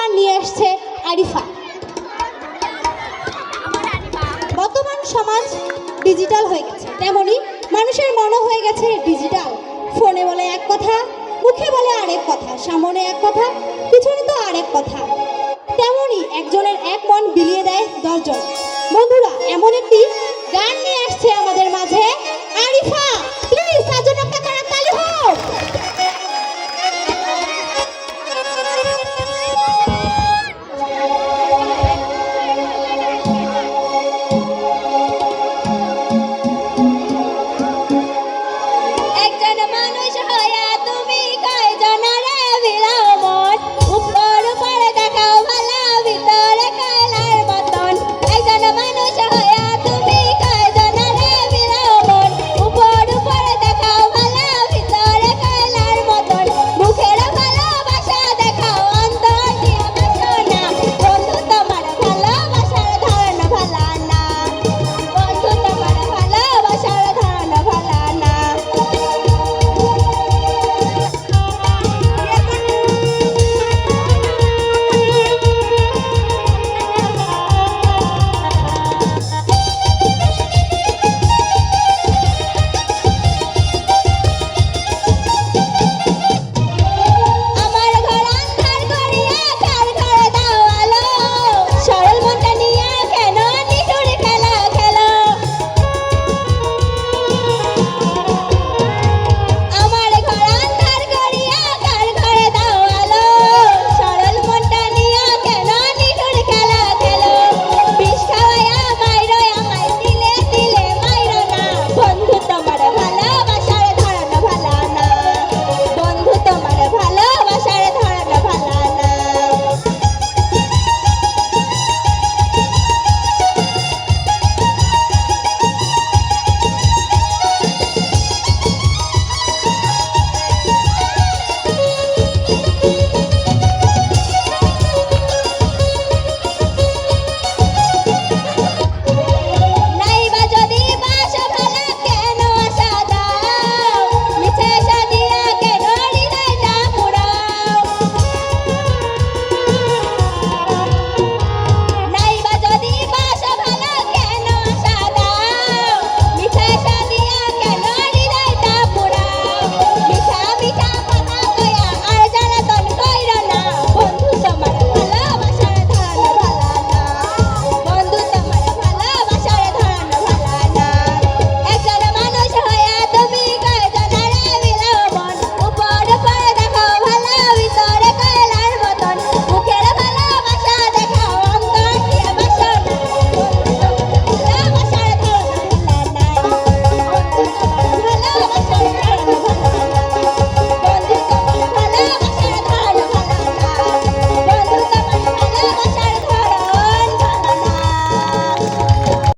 পুরস্কার নিয়ে আসছে আরিফা। বর্তমান সমাজ ডিজিটাল হয়ে গেছে। তেমনই মানুষের মনও হয়ে গেছে ডিজিটাল ফোনে বলে এক কথা, মুখে বলে আরেক কথা, সামনে এক কথা, পিছনে তো আরেক কথা। তেমনই একজনের এক মন বিলিয়ে দেয় দশজন। বন্ধুরা, এমন একটি গান নিয়ে আসছে আমাদের মাঝে।